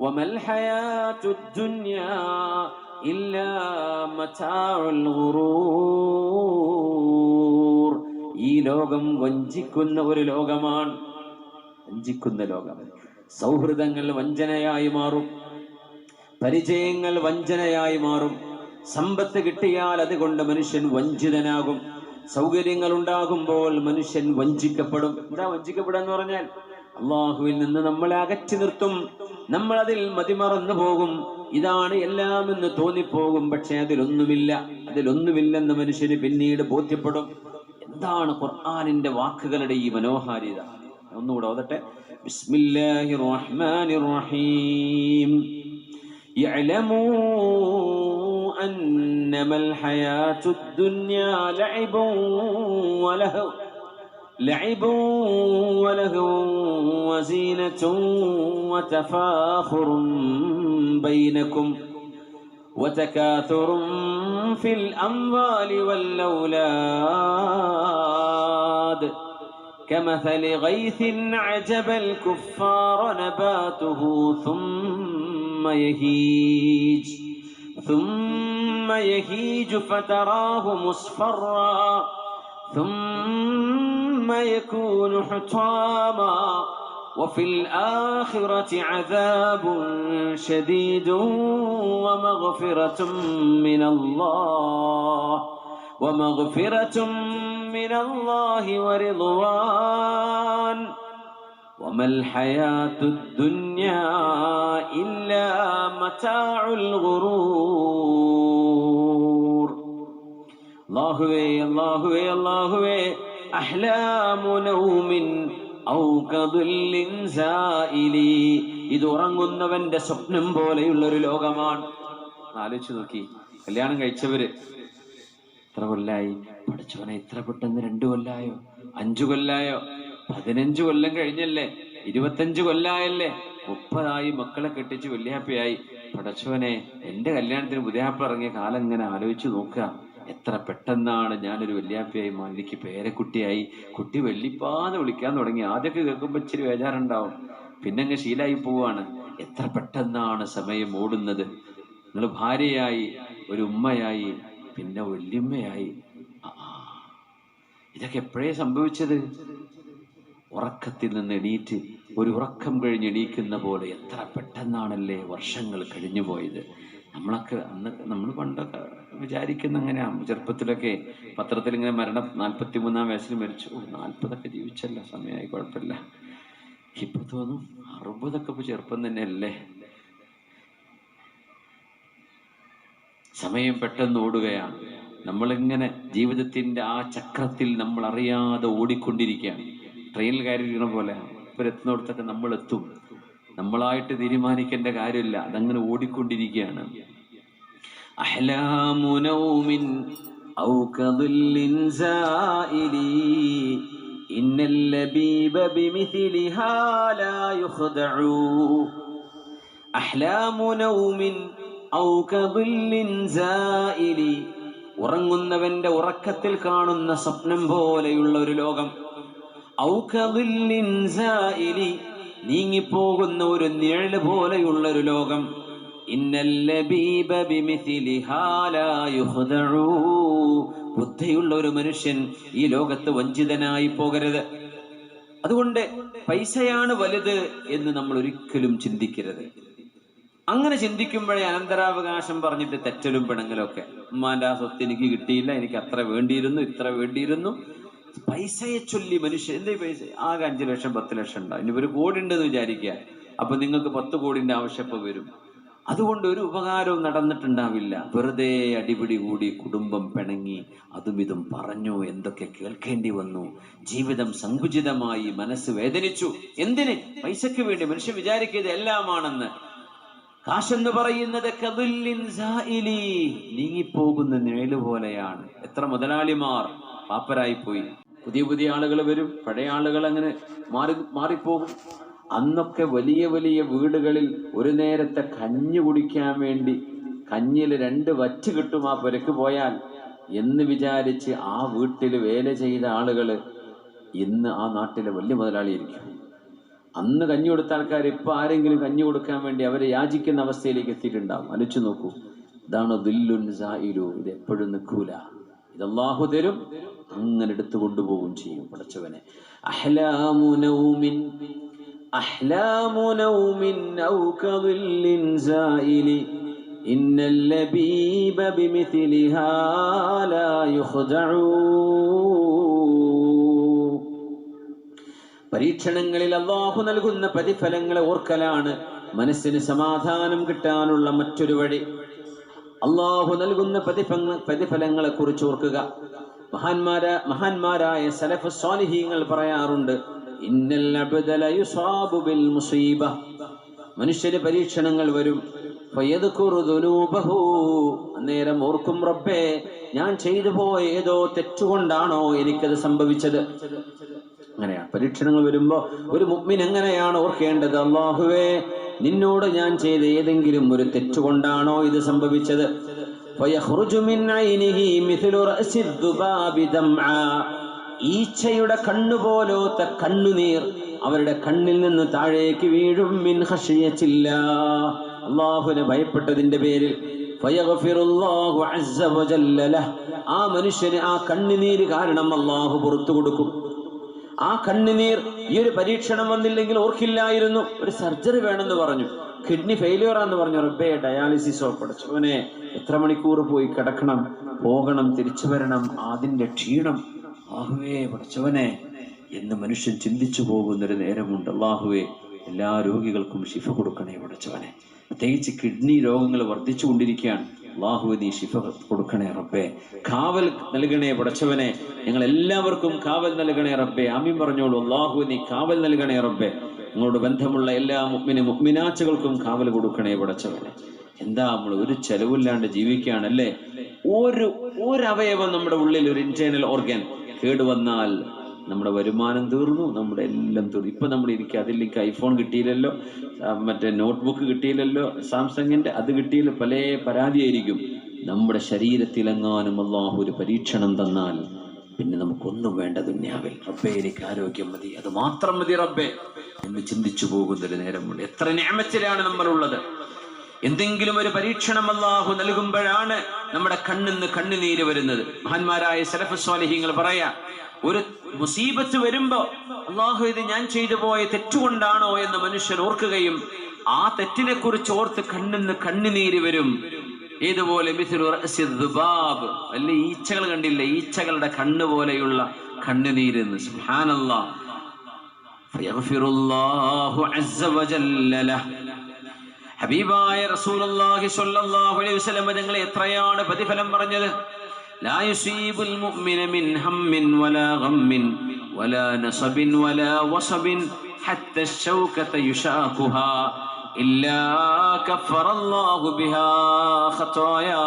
വമൽ ദുന്യാ ഇല്ലാ മതാഉൽ ഗുറൂർ ഈ ലോകം വഞ്ചിക്കുന്ന ഒരു ലോകമാണ്. വഞ്ചിക്കുന്ന ലോകം. സൗഹൃദങ്ങൾ വഞ്ചനയായി മാറും. പരിചയങ്ങൾ വഞ്ചനയായി മാറും. സമ്പത്ത് കിട്ടിയാൽ അതുകൊണ്ട് മനുഷ്യൻ വഞ്ചിതനാകും. സൗകര്യങ്ങൾ ഉണ്ടാകുമ്പോൾ മനുഷ്യൻ വഞ്ചിക്കപ്പെടും. എന്താ വഞ്ചിക്കപ്പെടുക എന്ന് പറഞ്ഞാൽ? അള്ളാഹുവിൽ നിന്ന് നമ്മളെ അകറ്റി നിർത്തും. നമ്മൾ അതിൽ മതിമറന്നു പോകും ഇതാണ് എല്ലാം എന്ന് തോന്നിപ്പോകും പക്ഷെ അതിലൊന്നുമില്ല അതിലൊന്നുമില്ലെന്ന് മനുഷ്യന് പിന്നീട് ബോധ്യപ്പെടും എന്താണ് ഖുർആാനിന്റെ വാക്കുകളുടെ ഈ മനോഹാരിത ഒന്നുകൂടെ ഓതട്ടെ ബിസ്മില്ലാഹിർ റഹ്മാനിർ റഹീം يعلموا أنما الحياة الدنيا لعب ولهو لعب ولهو وزينة وتفاخر بينكم وتكاثر في الأموال والأولاد. كمثل غيث عجب الكفار نباته ثم يهيج ثم يهيج فتراه مصفرا. ثم يكون حطاما وفي الآخرة عذاب شديد ومغفرة من الله ومغفرة من الله ورضوان. وما الحياة الدنيا إلا متاع الغرور. അള്ളാഹുവേ അള്ളാഹുവേ അള്ളാഹുവേ അഹ്ലാമുനൗമിൻ ഇത് ഉറങ്ങുന്നവന്റെ സ്വപ്നം പോലെയുള്ള ഒരു ലോകമാണ്. ആലോചിച്ചു നോക്കി കല്യാണം കഴിച്ചവര് എത്ര കൊല്ലായി? പഠിച്ചവനെ ഇത്ര പെട്ടെന്ന് രണ്ടു കൊല്ലായോ? അഞ്ചു കൊല്ലായോ? പതിനഞ്ചു കൊല്ലം കഴിഞ്ഞല്ലേ? ഇരുപത്തഞ്ചു കൊല്ലായല്ലേ? മുപ്പതായി മക്കളെ കെട്ടിച്ച് വല്യാപ്പയായി. പടച്ചവനെ എന്റെ കല്യാണത്തിന് ബുദ്ധിയാപ്പിറങ്ങിയ കാലം ഇങ്ങനെ ആലോചിച്ചു നോക്കുക. എത്ര പെട്ടെന്നാണ് ഞാനൊരു വല്യാപ്പയായി മാറി. എനിക്ക് പേരക്കുട്ടിയായി. കുട്ടി വെള്ളിപ്പാന്ന് വിളിക്കാൻ തുടങ്ങി. ആദ്യമൊക്കെ കേൾക്കുമ്പോൾ ഇച്ചിരി വേജാറുണ്ടാവും പിന്നെ അങ്ങ് ശീലായി പോവാണ്. എത്ര പെട്ടെന്നാണ് സമയം ഓടുന്നത്. നിങ്ങൾ ഭാര്യയായി ഒരു ഉമ്മയായി പിന്നെ വല്യമ്മയായി. ഇതൊക്കെ എപ്പോഴേ സംഭവിച്ചത്? ഉറക്കത്തിൽ നിന്ന് എണീറ്റ് ഒരു ഉറക്കം കഴിഞ്ഞ് എണീക്കുന്ന പോലെ എത്ര പെട്ടെന്നാണല്ലേ വർഷങ്ങൾ കഴിഞ്ഞു പോയത് നമ്മളൊക്കെ അന്ന് നമ്മൾ പണ്ടൊക്കെ വിചാരിക്കുന്ന അങ്ങനെയാ ചെറുപ്പത്തിലൊക്കെ പത്രത്തിൽ ഇങ്ങനെ മരണം നാൽപ്പത്തി മൂന്നാം വയസ്സിൽ മരിച്ചു. നാൽപ്പതൊക്കെ ജീവിച്ചല്ല സമയമായി കുഴപ്പമില്ല. ഇപ്പൊ തോന്നും അറുപതൊക്കെ ഇപ്പൊ ചെറുപ്പം തന്നെയല്ലേ? സമയം പെട്ടെന്ന് ഓടുകയാണ്. നമ്മളിങ്ങനെ ജീവിതത്തിന്റെ ആ ചക്രത്തിൽ നമ്മൾ അറിയാതെ ഓടിക്കൊണ്ടിരിക്കുകയാണ്. ട്രെയിനിൽ കയറിയിരിക്കണ പോലെ ഇപ്പൊ എത്തുന്നിടത്തൊക്കെ നമ്മൾ എത്തും നമ്മളായിട്ട് തീരുമാനിക്കേണ്ട കാര്യമില്ല അതങ്ങനെ ഓടിക്കൊണ്ടിരിക്കുകയാണ് أحلام نوم أو كظل زائل إن اللبيب بمثلها لا يخدع أحلام نوم أو كظل زائل ഉറങ്ങുന്നവന്റെ ഉറക്കത്തിൽ കാണുന്ന സ്വപ്നം പോലെയുള്ള ഒരു ലോകം ഔകദില്ലിൻ സായിലി നീങ്ങിപ്പോകുന്ന ഒരു നിഴൽ പോലെയുള്ള ഒരു ലോകം ബുദ്ധിയുള്ള ഒരു മനുഷ്യൻ ഈ ലോകത്ത് വഞ്ചിതനായി പോകരുത്. അതുകൊണ്ട് പൈസയാണ് വലുത് എന്ന് നമ്മൾ ഒരിക്കലും ചിന്തിക്കരുത്. അങ്ങനെ ചിന്തിക്കുമ്പോഴേ അനന്തരാവകാശം പറഞ്ഞിട്ട് തെറ്റലും പിണങ്ങലും ഒക്കെ ഉമ്മാന്റെ ആ സ്വത്ത് എനിക്ക് കിട്ടിയില്ല എനിക്ക് അത്ര വേണ്ടിയിരുന്നു ഇത്ര വേണ്ടിയിരുന്നു. പൈസയെ ചൊല്ലി മനുഷ്യൻ എന്തേ പൈസ? ആകെ അഞ്ചു ലക്ഷം പത്ത് ലക്ഷം ഉണ്ടാവും. ഇനി ഒരു കോടി ഉണ്ടെന്ന് വിചാരിക്കുക. അപ്പൊ നിങ്ങൾക്ക് പത്ത് കോടിന്റെ ആവശ്യം വരും. അതുകൊണ്ട് ഒരു ഉപകാരവും നടന്നിട്ടുണ്ടാവില്ല. വെറുതെ അടിപിടി കൂടി കുടുംബം പിണങ്ങി അതും ഇതും പറഞ്ഞു എന്തൊക്കെ കേൾക്കേണ്ടി വന്നു. ജീവിതം സങ്കുചിതമായി മനസ്സ് വേദനിച്ചു. എന്തിന്? പൈസയ്ക്ക് വേണ്ടി മനുഷ്യൻ വിചാരിക്കുന്നത് എല്ലാമാണെന്ന്. കാശെന്ന് പറയുന്നത് നീങ്ങിപ്പോകുന്ന നിഴൽ പോലെയാണ്. എത്ര മുതലാളിമാർ പാപ്പരായി പോയി പുതിയ പുതിയ ആളുകൾ വരും പഴയ ആളുകൾ അങ്ങനെ മാറി മാറിപ്പോകും. അന്നൊക്കെ വലിയ വലിയ വീടുകളിൽ ഒരു നേരത്തെ കഞ്ഞി കുടിക്കാൻ വേണ്ടി കഞ്ഞിൽ രണ്ട് വറ്റ് കിട്ടും ആ പുരക്ക് പോയാൽ എന്ന് വിചാരിച്ച് ആ വീട്ടിൽ വേല ചെയ്ത ആളുകൾ ഇന്ന് ആ നാട്ടിലെ വലിയ മുതലാളിയായിരിക്കും അന്ന് കഞ്ഞി കൊടുത്ത ആൾക്കാർ ഇപ്പൊ ആരെങ്കിലും കഞ്ഞി കൊടുക്കാൻ വേണ്ടി അവരെ യാചിക്കുന്ന അവസ്ഥയിലേക്ക് എത്തിയിട്ടുണ്ടാവും. അലച്ചു നോക്കൂ. ഇതാണ് ദില്ലുൻ ഇത് എപ്പോഴും നിൽക്കൂല. ഇത് അള്ളാഹു തരും. അങ്ങനെ എടുത്തു കൊണ്ടുപോകും ചെയ്യും പടച്ചവനെ അഹ്ലാമു നൗമിൻ അഹ്ലാമു നൗമിൻ ഔ കദില്ലിൻ സായിലി إن اللبيب بمثلها لا يخدعون പരീക്ഷണങ്ങളിൽ അള്ളാഹു നൽകുന്ന പ്രതിഫലങ്ങളെ ഓർക്കലാണ് മനസ്സിന് സമാധാനം കിട്ടാനുള്ള മറ്റൊരു വഴി അള്ളാഹു നൽകുന്ന പ്രതിഫല പ്രതിഫലങ്ങളെ കുറിച്ച് ഓർക്കുക മഹാന്മാര മഹാന്മാരായ സലഫ് സ്വാലിഹീങ്ങൾ പറയാറുണ്ട് മുസീബ. മനുഷ്യന് പരീക്ഷണങ്ങൾ വരും. അന്നേരം ഓർക്കും റബ്ബേ ഞാൻ ചെയ്തു പോയ ഏതോ തെറ്റുകൊണ്ടാണോ എനിക്കത് സംഭവിച്ചത്? അങ്ങനെയാണ്. പരീക്ഷണങ്ങൾ വരുമ്പോ ഒരു മുഗ്മിൻ എങ്ങനെയാണ് ഓർക്കേണ്ടത്? അള്ളാഹുവേ നിന്നോട് ഞാൻ ചെയ്ത ഏതെങ്കിലും ഒരു തെറ്റുകൊണ്ടാണോ ഇത് സംഭവിച്ചത്? ഈച്ചയുടെ കണ്ണുപോലോത്ത കണ്ണുനീർ അവരുടെ കണ്ണിൽ നിന്ന് താഴേക്ക് വീഴും മിൻ ഹഷിയച്ചില്ല അള്ളാഹുവിനെ ഭയപ്പെട്ടതിന്റെ പേരിൽ ആ മനുഷ്യന് ആ കണ്ണുനീര് കാരണം അള്ളാഹു പുറത്തു കൊടുക്കും. ആ കണ്ണുനീർ ഈ ഒരു പരീക്ഷണം വന്നില്ലെങ്കിൽ ഓർക്കില്ലായിരുന്നു. ഒരു സർജറി വേണമെന്ന് പറഞ്ഞു. കിഡ്നി ഫെയിലിയർ ആണെന്ന് പറഞ്ഞു. റബ്ബേ ഡയാലിസിസോ പഠിച്ചവനെ എത്ര മണിക്കൂർ പോയി കിടക്കണം? പോകണം തിരിച്ചു വരണം. അതിന്റെ ക്ഷീണം. ആഹുവേ പഠിച്ചവനെ എന്ന് മനുഷ്യൻ ചിന്തിച്ചു പോകുന്നൊരു നേരമുണ്ട്. അള്ളാഹുവേ എല്ലാ രോഗികൾക്കും ശിഫ കൊടുക്കണേ പഠിച്ചവനെ. പ്രത്യേകിച്ച് കിഡ്നി രോഗങ്ങൾ വർദ്ധിച്ചു കൊണ്ടിരിക്കുകയാണ് അള്ളാഹുവെ ഈ ശിഫ കൊടുക്കണേ റബ്ബേ. കാവൽ നൽകണേ പടച്ചവനെ. ഞങ്ങൾ എല്ലാവർക്കും കാവൽ നൽകണേ റബ്ബേ. ആമീൻ പറഞ്ഞോളൂ. അള്ളാഹു നീ കാവൽ നൽകണേ റബ്ബേ. നിങ്ങളോട് ബന്ധമുള്ള എല്ലാ മുഗ്മിന് മുഗ്മിനാച്ചുകൾക്കും കാവൽ കൊടുക്കണേ പടച്ചവനെ. എന്താ നമ്മൾ ഒരു ചെലവില്ലാണ്ട് ജീവിക്കുകയാണല്ലേ? ഒരു ഒരു അവയവം നമ്മുടെ ഉള്ളിൽ ഒരു ഇന്റേണൽ ഓർഗൻ കേടുവന്നാൽ നമ്മുടെ വരുമാനം തീർന്നു നമ്മുടെ എല്ലാം തീർന്നു. ഇപ്പൊ നമ്മൾ ഇരിക്കുക എനിക്ക് ഐഫോൺ കിട്ടിയില്ലല്ലോ മറ്റേ നോട്ട്ബുക്ക് കിട്ടിയില്ലല്ലോ സാംസങ്ങിന്റെ അത് കിട്ടിയില്ല പല പരാതിയായിരിക്കും. നമ്മുടെ ശരീരത്തിലെങ്ങാനും അള്ളാഹു ഒരു പരീക്ഷണം തന്നാൽ പിന്നെ നമുക്കൊന്നും വേണ്ട ദുന്യാവിൽ. റബ്ബേ എനിക്ക് ആരോഗ്യം മതി. അത് മാത്രം മതി റബ്ബേ. എന്ന് ചിന്തിച്ചു പോകുന്നൊരു നേരമുണ്ട്. എത്ര ഞാമത്തിലാണ് നമ്മളുള്ളത്. എന്തെങ്കിലും ഒരു പരീക്ഷണം അള്ളാഹു നൽകുമ്പോഴാണ് നമ്മുടെ കണ്ണിന്ന് കണ്ണുനീര് വരുന്നത്. മഹാന്മാരായ സലഫ് സ്വാലിഹ്യങ്ങൾ പറയാ ഒരു മുസീബത്ത് വരുമ്പോ അള്ളാഹു ഇത് ഞാൻ ചെയ്തു പോയ തെറ്റുകൊണ്ടാണോ? എന്ന് മനുഷ്യൻ ഓർക്കുകയും ആ തെറ്റിനെ കുറിച്ച് ഓർത്ത് കണ്ണിന്ന് കണ്ണുനീര് വരും. ഇതുപോലെ ദുബാബ് ഈച്ചകൾ കണ്ടില്ല ഈച്ചകളുടെ കണ്ണ് പോലെയുള്ള കണ്ണുനീര് ഹബീബായ റസൂലുള്ളാഹി സ്വല്ലല്ലാഹു അലൈഹി വസല്ലം തങ്ങൾ എത്രയാണ് പ്രതിഫലം പറഞ്ഞത്? لا يصيب المؤمن من هم ولا غم ولا نصب ولا وصب حتى الشوكة يشاكها إلا كفر الله بها خطايا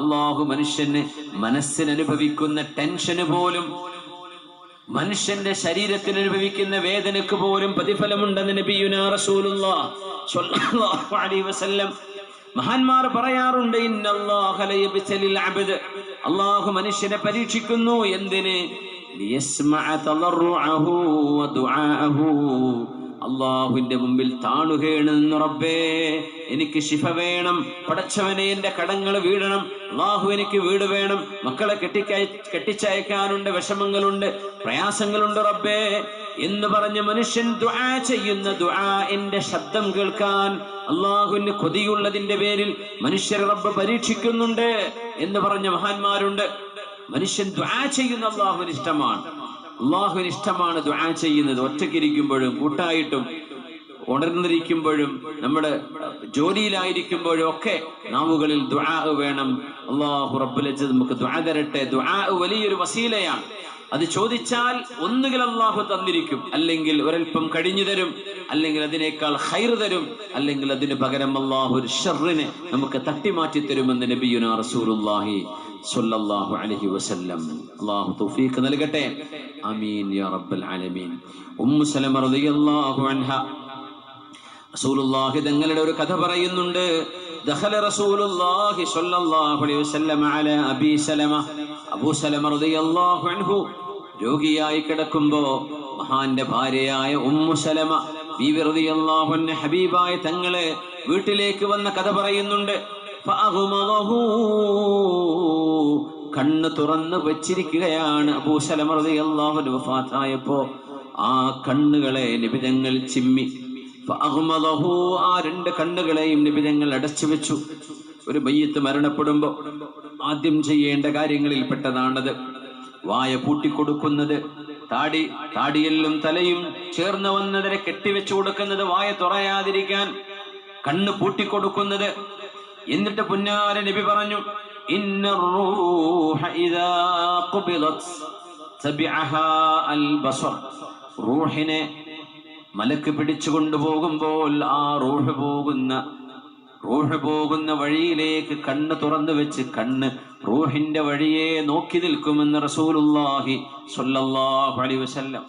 അള്ളാഹു മനുഷ്യന് മനസ്സിന് അനുഭവിക്കുന്ന ടെൻഷന് പോലും മനുഷ്യന്റെ ശരീരത്തിൽ അനുഭവിക്കുന്ന വേദനക്ക് പോലും പ്രതിഫലമുണ്ടെന്ന് നബിയുന റസൂലുള്ളാഹ് സ്വല്ലല്ലാഹു അലൈഹി വസല്ലം മഹാന്മാർ പറയാറുണ്ട് അള്ളാഹു മനുഷ്യനെ പരീക്ഷിക്കുന്നു. എന്തിന്? അള്ളാഹുവിന്റെ മുമ്പിൽ താണുകയാണ് നിന്ന് റബ്ബേ എനിക്ക് ശിഫ വേണം. പടച്ചവനെ എന്റെ കടങ്ങൾ വീഴണം അള്ളാഹു എനിക്ക് വീട് വേണം. മക്കളെ കെട്ടിക്കയ കെട്ടിച്ചയക്കാനുണ്ട് വിഷമങ്ങളുണ്ട് പ്രയാസങ്ങളുണ്ട് റബ്ബേ. എന്ന് പറഞ്ഞ മനുഷ്യൻ ദുആ ചെയ്യുന്ന ദുആ എന്റെ ശബ്ദം കേൾക്കാൻ അള്ളാഹുവിന് കൊതിയുള്ളതിന്റെ പേരിൽ മനുഷ്യർ റബ്ബ് പരീക്ഷിക്കുന്നുണ്ട് എന്ന് പറഞ്ഞ മഹാന്മാരുണ്ട്. മനുഷ്യൻ ദ്വാ ചെയ്യുന്ന അള്ളാഹുവിന് ഇഷ്ടമാണ്. അള്ളാഹുവിന് ഇഷ്ടമാണ് ദ്വാ ചെയ്യുന്നത്. ഒറ്റയ്ക്കിരിക്കുമ്പോഴും കൂട്ടായിട്ടും ഉണർന്നിരിക്കുമ്പോഴും നമ്മുടെ ജോലിയിലായിരിക്കുമ്പോഴും ഒക്കെ നാവുകളിൽ ദ്വാ വേണം. അള്ളാഹു റബ്ബുലജ് നമുക്ക് ദ്വാ തരട്ടെ. ദ്വാ വലിയൊരു വസീലയാണ്. അത് ചോദിച്ചാൽ ഒന്നുകിൽ അള്ളാഹു തന്നിരിക്കും. അല്ലെങ്കിൽ ഒരൽപ്പം കഴിഞ്ഞു തരും. അല്ലെങ്കിൽ അതിനേക്കാൾ ഹൈർ തരും. അല്ലെങ്കിൽ അതിന് പകരം അള്ളാഹു ഒരു ഷർറിനെ നമുക്ക് തട്ടിമാറ്റി തരുമെന്ന് നബിയുന റസൂലുള്ളാഹി സ്വല്ലല്ലാഹു അലൈഹി വസല്ലം. അള്ളാഹു തൗഫീഖ് നൽകട്ടെ. ആമീൻ യാ റബ്ബൽ ആലമീൻ. ഉമ്മു സലമ റളിയല്ലാഹു അൻഹ. റസൂലുള്ളാഹി തങ്ങളുടെ ഒരു കഥ പറയുന്നുണ്ട്. ദഖല الله عليه وسلم على أبي سلمة أبو سلمة رضي الله عنه രോഗിയായി കിടക്കുമ്പോ മഹാന്റെ ഭാര്യയായ ഉമ്മു സലമ ബീവി റളിയല്ലാഹു അൻഹ ഹബീബായ തങ്ങളെ വീട്ടിലേക്ക് വന്ന കഥ പറയുന്നുണ്ട്. കണ്ണ് തുറന്ന് വെച്ചിരിക്കുകയാണ് അബൂസലമ റളിയല്ലാഹു വഫാത്തായപ്പോ ആ കണ്ണുകളെ നിബിതങ്ങൾ ചിമ്മി. ആ രണ്ട് കണ്ണുകളെയും നിബിതങ്ങൾ അടച്ചു വെച്ചു. ഒരു മയ്യത്ത് മരണപ്പെടുമ്പോ ആദ്യം ചെയ്യേണ്ട കാര്യങ്ങളിൽ പെട്ടതാണത് വായ പൂട്ടിക്കൊടുക്കുന്നത് താടി താടിയെല്ലും തലയും ചേർന്ന് വന്നതിനെ കെട്ടിവെച്ചു കൊടുക്കുന്നത് വായ തുറയാതിരിക്കാൻ കണ്ണ് പൂട്ടിക്കൊടുക്കുന്നത്. എന്നിട്ട് പുന്നാര നബി പറഞ്ഞു റൂഹിനെ മലക്ക് പിടിച്ചുകൊണ്ടുപോകുമ്പോൾ ആ റൂഹ് പോകുന്ന റൂഹ് പോകുന്ന വഴിയിലേക്ക് കണ്ണ് തുറന്നു വെച്ച് കണ്ണ് റോഹിന്റെ വഴിയെ നോക്കി നിൽക്കുമെന്ന് റസൂലുല്ലാഹി സ്വല്ലല്ലാഹു അലൈഹി വസല്ലം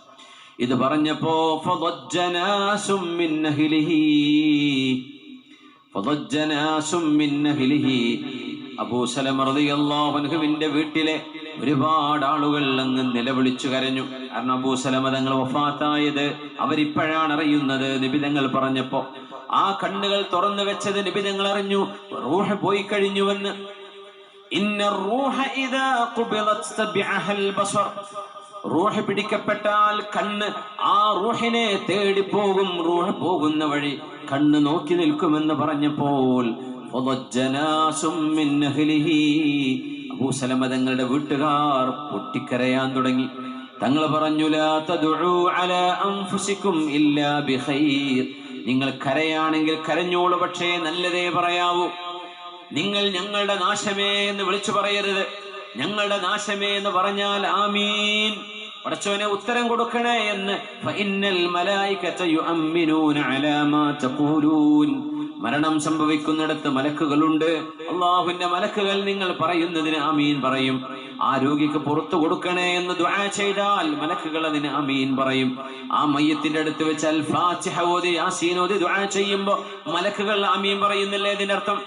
ഇത് പറഞ്ഞപ്പോ ഫദജ്ജനാസും മിൻ അഹ്ലിഹി. അബൂസലമറിയാഹുവിന്റെ വീട്ടിലെ ഒരുപാട് ആളുകൾ അങ്ങ് നിലവിളിച്ചു കരഞ്ഞു. കാരണം അബൂസലമ തങ്ങൾ വഫാത്തായത് അവരിപ്പോഴാണ് അറിയുന്നത് നിബിതങ്ങൾ പറഞ്ഞപ്പോ ആ കണ്ണുകൾ തുറന്നു വെച്ചത് നിബിതങ്ങൾ അറിഞ്ഞു. റൂഹ പോയി കഴിഞ്ഞുവെന്ന്. റൂഹ് പിടിക്കപ്പെട്ടാൽ കണ്ണ് ആ റൂഹിനെ തേടി പോകും റൂഹ് പോകുന്ന വഴി കണ്ണ് നോക്കി നിൽക്കുമെന്ന് പറഞ്ഞപ്പോൾ അബൂസലമ തങ്ങളുടെ വീട്ടുകാർ പൊട്ടിക്കരയാൻ തുടങ്ങി. തങ്ങൾ പറഞ്ഞു നിങ്ങൾ കരയാണെങ്കിൽ കരഞ്ഞോളൂ പക്ഷേ നല്ലതേ പറയാവൂ. നിങ്ങൾ ഞങ്ങളുടെ നാശമേ എന്ന് വിളിച്ചു പറയരുത്. ഞങ്ങളുടെ നാശമേ എന്ന് പറഞ്ഞാൽ ആമീൻ. പടച്ചോനെ ഉത്തരം കൊടുക്കണേ എന്ന്. ഫഇന്നൽ മലായികത യുഅമ്മിനൂന അലാ മാ തഖൂലൂൻ മരണം സംഭവിക്കുന്നിടത്ത് മലക്കുകളുണ്ട് അള്ളാഹുവിന്റെ മലക്കുകൾ നിങ്ങൾ പറയുന്നതിന് അമീൻ പറയും ആ രോഗിക്ക് പുറത്തു കൊടുക്കണേ എന്ന് ദുആ ചെയ്താൽ മലക്കുകൾ അതിന് അമീൻ പറയും ആ മയ്യത്തിന്റെ അടുത്ത് വെച്ച് അൽ ഫാത്തിഹ ഓതി യാസീൻ ഓതി ദുആ ചെയ്യുമ്പോ മലക്കുകൾ അമീൻ പറയുന്നില്ലേ ഇതിന്റെ അർത്ഥം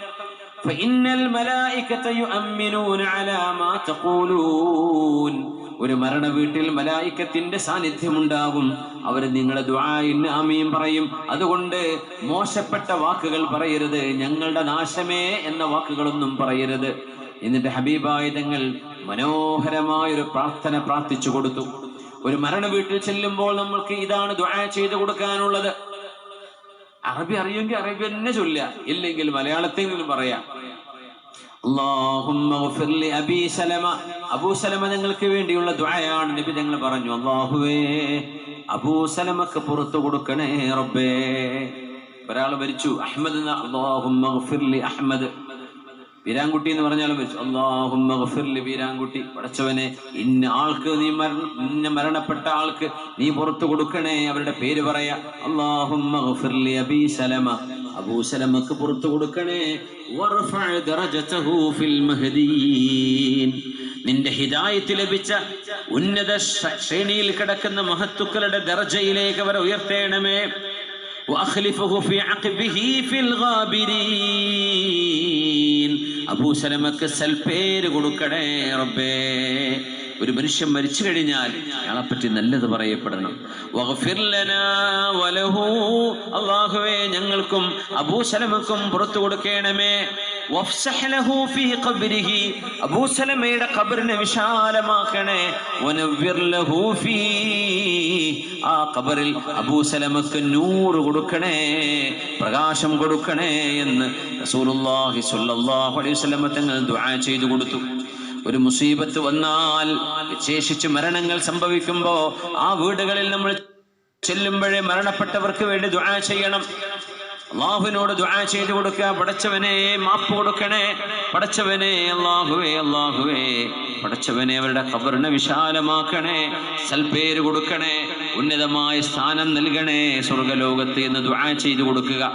فإن الملائكة يؤمنون على ما تقولون ഒരു മരണ വീട്ടിൽ മലായിക്കത്തിന്റെ സാന്നിധ്യം ഉണ്ടാകും അവർ നിങ്ങളെ ദ്വായി അമ്മയും പറയും. അതുകൊണ്ട് മോശപ്പെട്ട വാക്കുകൾ പറയരുത്. ഞങ്ങളുടെ നാശമേ എന്ന വാക്കുകളൊന്നും പറയരുത്. എന്നിട്ട് ഹബീബായ തങ്ങൾ മനോഹരമായ ഒരു പ്രാർത്ഥന പ്രാർത്ഥിച്ചു കൊടുത്തു. ഒരു മരണ വീട്ടിൽ ചെല്ലുമ്പോൾ നമ്മൾക്ക് ഇതാണ് ദുആ ചെയ്തു കൊടുക്കാനുള്ളത്. അറബി അറിയുമെങ്കിൽ അറബി തന്നെ ചൊല്ലുക. ഇല്ലെങ്കിൽ മലയാളത്തെങ്കിലും പറയാം. അല്ലാഹുമ്മ ഗഫിർ അബീ സലമ. അബൂ സലമ ഞങ്ങൾക്ക് വേണ്ടിയുള്ള ദുആയാണ് നബി ഞങ്ങൾ പറഞ്ഞു. അള്ളാഹുവേ അബൂ സലമക്ക് പുറത്തു കൊടുക്കണേ റബ്ബേ. ഒരാൾ മരിച്ചു. അഹമ്മദ് എന്ന അഹമ്മദ്. വീരാൻകുട്ടി എന്ന് പറഞ്ഞാലും വെച്ചു. അല്ലാഹുമ്മ ഗഫിർ ലി വീരാൻകുട്ടി. പടച്ചവനെ ഇന്ന ആൾക്ക് നീ മരണ മരണപ്പെട്ട ആൾക്ക് നീ പുറത്തു കൊടുക്കണേ. അവരുടെ പേര് പറയാ അല്ലാഹുമ്മ ഗഫിർ ലി അബീ സലമ. അബൂ സലമക്ക് പുറത്തു കൊടുക്കണേ. നിന്റെ ഹിദായത്ത് ലഭിച്ച ഉന്നത ശ്രേണിയിൽ കിടക്കുന്ന മഹത്തുക്കളുടെ ദർജയിലേക്ക് അവരെ ഉയർത്തേണമേ. وأخلفه في عقبه في الغابرين അബൂ സലമക്ക് സൽപ്പേര് കൊടുക്കണേ റബ്ബേ ഒരു മനുഷ്യൻ മരിച്ചു കഴിഞ്ഞാൽ അയാളെ പറ്റി നല്ലത് പറയപ്പെടണം വഗ്ഫിർ ലനാ വലഹു അല്ലാഹുവേ ഞങ്ങൾക്കും അബൂ സലമക്കും പുറത്തു കൊടുക്കണമേ വഫ്സഹ് ലഹു ഫീ ഖബ്രിഹി. അബൂ സലമയുടെ ഖബറിനെ വിശാലമാക്കണേ. ആ ഖബറിൽ അബൂസലമക്ക് നൂറ് കൊടുക്കണേ പ്രകാശം കൊടുക്കണേ എന്ന് റസൂലുള്ളാഹി സ്വല്ലല്ലാഹു അലൈഹി തങ്ങൾ ദുആ ചെയ്തു കൊടുത്തു. ഒരു മുസീബത്ത് വന്നാൽ വിശേഷിച്ച് മരണങ്ങൾ സംഭവിക്കുമ്പോ ആ വീടുകളിൽ നമ്മൾ ചെല്ലുമ്പോഴേ മരണപ്പെട്ടവർക്ക് വേണ്ടി ദുആ ചെയ്യണം. അള്ളാഹുവിനോട് ദുആ ചെയ്തു കൊടുക്കുക. പടച്ചവനെ മാപ്പ് കൊടുക്കണേ. പടച്ചവനെ അള്ളാഹുവേ അള്ളാഹുവേ പടച്ചവനെ അവരുടെ ഖബറിനെ വിശാലമാക്കണേ. സൽപേര് കൊടുക്കണേ. ഉന്നതമായ സ്ഥാനം നൽകണേ. സ്വർഗലോകത്ത് എന്ന് ദുആ ചെയ്തു കൊടുക്കുക.